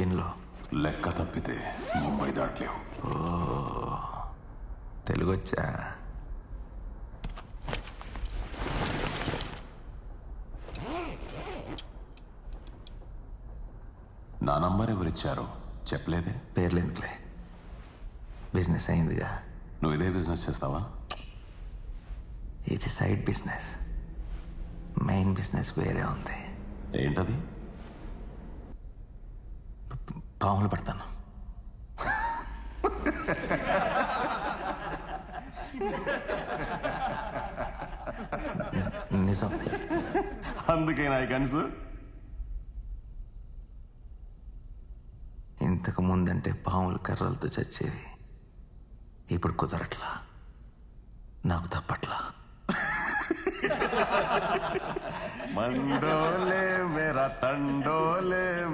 గిన్లో లెక్క తప్పితే ముంబై దాటలేవు. తెలుగు వచ్చా నా నంబర్ ఎవరిచ్చారు? చెప్పలేదే? పేర్లు ఎందుకులే? బిజినెస్ అయిందిగా. నువ్వు ఇదే బిజినెస్ చేస్తావా? ఇది సైడ్ బిజినెస్. మెయిన్ బిజినెస్ వేరే ఉంది. ఏంటది? పాములు పడతాను. నిజం. అందుకే నా కనసు. ఇంతకు ముందంటే పాములు కర్రలతో చచ్చేవి. ఇప్పుడు కుదరట్లా. నాకు తప్పట్లా. మండోలే మేరా తండోలే